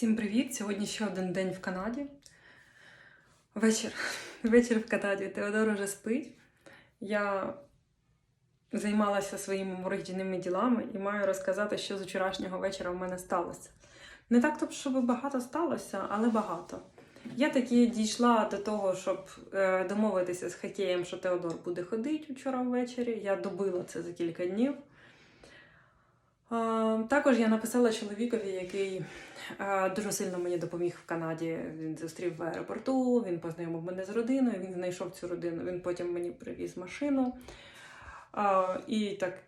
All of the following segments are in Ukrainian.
Всім привіт! Сьогодні ще один день в Канаді. Вечір. Вечір в Канаді. Теодор уже спить. Я займалася своїми морожденими ділами і маю розказати, що з вчорашнього вечора в мене сталося. Не так, тобто, щоб багато сталося, але багато. Я таки дійшла до того, щоб е, домовитися з хокеєм, що Теодор буде ходити вчора ввечері. Я добила це за кілька днів. Також я написала чоловікові, який дуже сильно мені допоміг в Канаді. Він зустрів в аеропорту, він познайомив мене з родиною, він знайшов цю родину. Він потім мені привіз машину. І так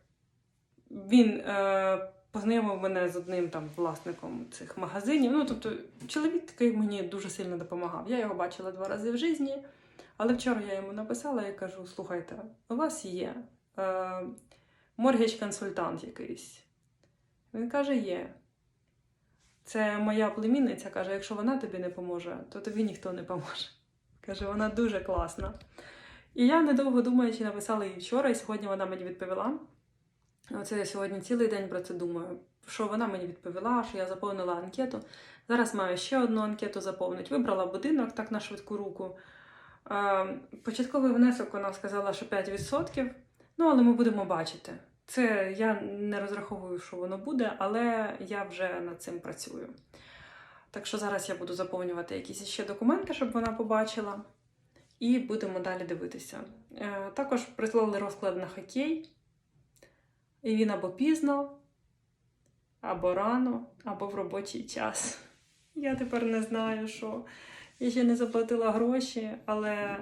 він е, познайомив мене з одним там власником цих магазинів. Ну, тобто, чоловік такий мені дуже сильно допомагав. Я його бачила два рази в житті, але вчора я йому написала і кажу: слухайте, у вас є е, моргідж-консультант якийсь. Він каже, є. Це моя племінниця каже, якщо вона тобі не поможе, то тобі ніхто не поможе. Каже, вона дуже класна. І я, недовго думаючи, написала їй вчора, і сьогодні вона мені відповіла. Оце я сьогодні цілий день про це думаю. Що вона мені відповіла, що я заповнила анкету. Зараз маю ще одну анкету заповнити. Вибрала будинок так на швидку руку. Е, Початковий внесок вона сказала, що 5%. Ну, але ми будемо бачити. Це я не розраховую, що воно буде, але я вже над цим працюю. Так що зараз я буду заповнювати якісь ще документи, щоб вона побачила. І будемо далі дивитися. Е, Також прислали розклад на хокей. І він або пізно, або рано, або в робочий час. Я тепер не знаю, що. Я ще не заплатила гроші, але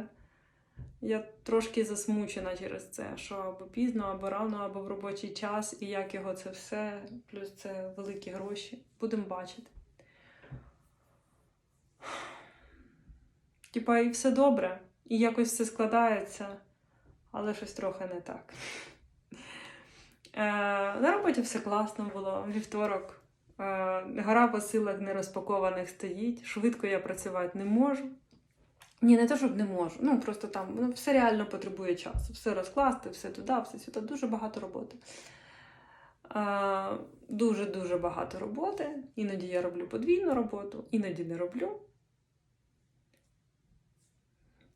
я трошки засмучена через це, що або пізно, або рано, або в робочий час, і як його це все, плюс це великі гроші. Будемо бачити. Типа, і все добре, і якось все складається, але щось трохи не так. Е, на роботі все класно було. Вівторок. Е, гора посилок нерозпакованих стоїть. Швидко я працювати не можу. Ні, не те, щоб не можу. Ну просто там ну, все реально потребує часу. Все розкласти, все туди, все сюди. Дуже багато роботи. Дуже-дуже багато роботи. Іноді я роблю подвійну роботу, іноді не роблю.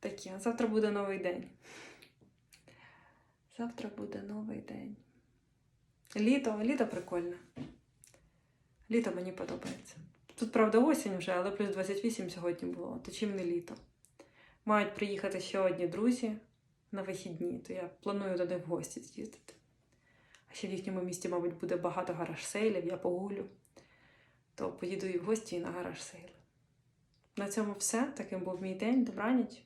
Таке. Завтра буде новий день. Завтра буде новий день. Літо, літо прикольне. Літо мені подобається. Тут, правда, осінь вже, але плюс 28 сьогодні було, то чим не літо. Мають приїхати ще одні друзі на вихідні, то я планую до них в гості з'їздити. А ще в їхньому місті, мабуть, буде багато гараж-сейлів, я погулю. То поїду і в гості, і на гараж-сейли. На цьому все. Таким був мій день. Добраніч.